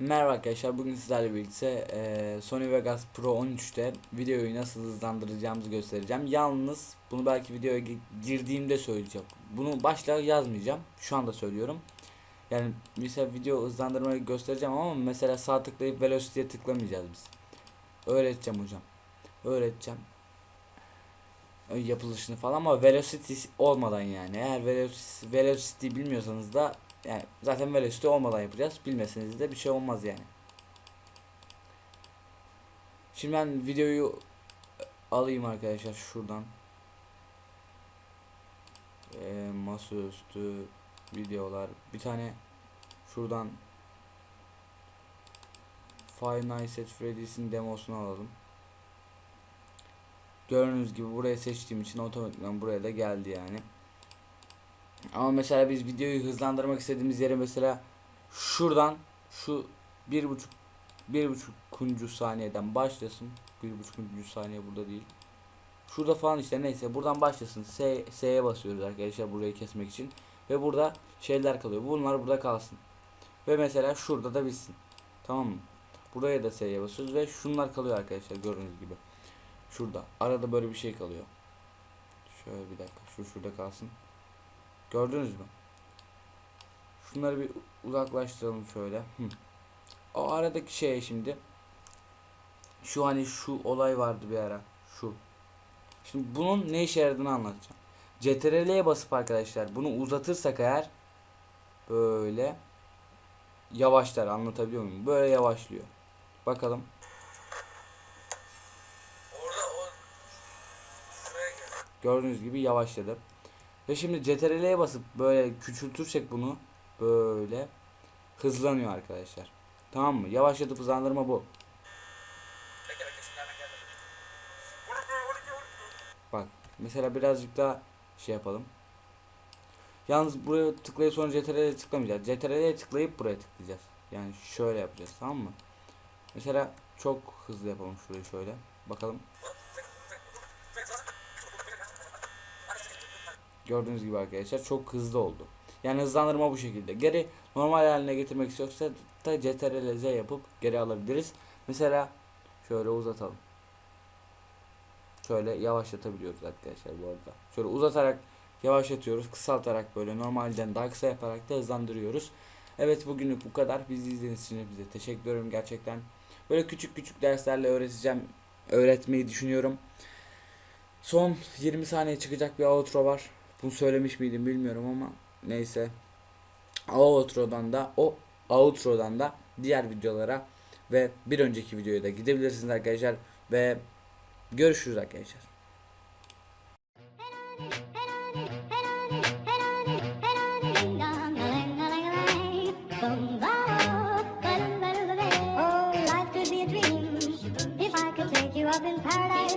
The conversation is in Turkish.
Merhaba arkadaşlar bugün sizlerle birlikte eee, Sony Vegas Pro 13'te videoyu nasıl hızlandıracağımızı göstereceğim. Yalnız bunu belki videoya gi- girdiğimde söyleyeceğim. Bunu başta yazmayacağım. Şu anda söylüyorum. Yani mesela video hızlandırmayı göstereceğim ama mesela sağ tıklayıp Velocity'ye tıklamayacağız biz. Öğreteceğim hocam. Öğreteceğim. Yapılışını falan ama Velocity olmadan yani. Eğer Velocity, Velocity bilmiyorsanız da yani zaten velocity olmadan yapacağız. Bilmeseniz de bir şey olmaz yani. Şimdi ben videoyu alayım arkadaşlar şuradan. Ee, masaüstü videolar. Bir tane şuradan Five Nights at Freddy's'in demosunu alalım. Gördüğünüz gibi buraya seçtiğim için otomatikman buraya da geldi yani. Ama mesela biz videoyu hızlandırmak istediğimiz yere mesela şuradan şu bir buçuk bir buçuk kuncu saniyeden başlasın. Bir buçuk kuncu saniye burada değil. Şurada falan işte neyse buradan başlasın. S, S'ye basıyoruz arkadaşlar burayı kesmek için. Ve burada şeyler kalıyor. Bunlar burada kalsın. Ve mesela şurada da bitsin. Tamam mı? Buraya da S'ye basıyoruz ve şunlar kalıyor arkadaşlar gördüğünüz gibi. Şurada. Arada böyle bir şey kalıyor. Şöyle bir dakika. Şu şurada kalsın. Gördünüz mü? Şunları bir uzaklaştıralım şöyle. Hı. O aradaki şey şimdi. Şu hani şu olay vardı bir ara. Şu. Şimdi bunun ne işe yaradığını anlatacağım. CTRL'ye basıp arkadaşlar bunu uzatırsak eğer böyle yavaşlar anlatabiliyor muyum? Böyle yavaşlıyor. Bakalım. Gördüğünüz gibi yavaşladı. Ve şimdi CTRL'ye basıp böyle küçültürsek bunu böyle hızlanıyor arkadaşlar. Tamam mı? Yavaşlatıp hızlandırma bu. Bak mesela birazcık daha şey yapalım. Yalnız buraya tıklayıp sonra CTRL'ye tıklamayacağız. CTRL'ye tıklayıp buraya tıklayacağız. Yani şöyle yapacağız tamam mı? Mesela çok hızlı yapalım şurayı şöyle. Bakalım. Gördüğünüz gibi arkadaşlar çok hızlı oldu. Yani hızlandırma bu şekilde. Geri normal haline getirmek istiyorsa da CTRL Z yapıp geri alabiliriz. Mesela şöyle uzatalım. Şöyle yavaşlatabiliyoruz arkadaşlar bu arada. Şöyle uzatarak yavaşlatıyoruz. Kısaltarak böyle normalden daha kısa yaparak da hızlandırıyoruz. Evet bugünlük bu kadar. Bizi izlediğiniz için hepinize teşekkür ederim gerçekten. Böyle küçük küçük derslerle öğreteceğim. Öğretmeyi düşünüyorum. Son 20 saniye çıkacak bir outro var. Bunu söylemiş miydim bilmiyorum ama neyse. Outro'dan da o Outro'dan da diğer videolara ve bir önceki videoya da gidebilirsiniz arkadaşlar ve görüşürüz arkadaşlar. Up in paradise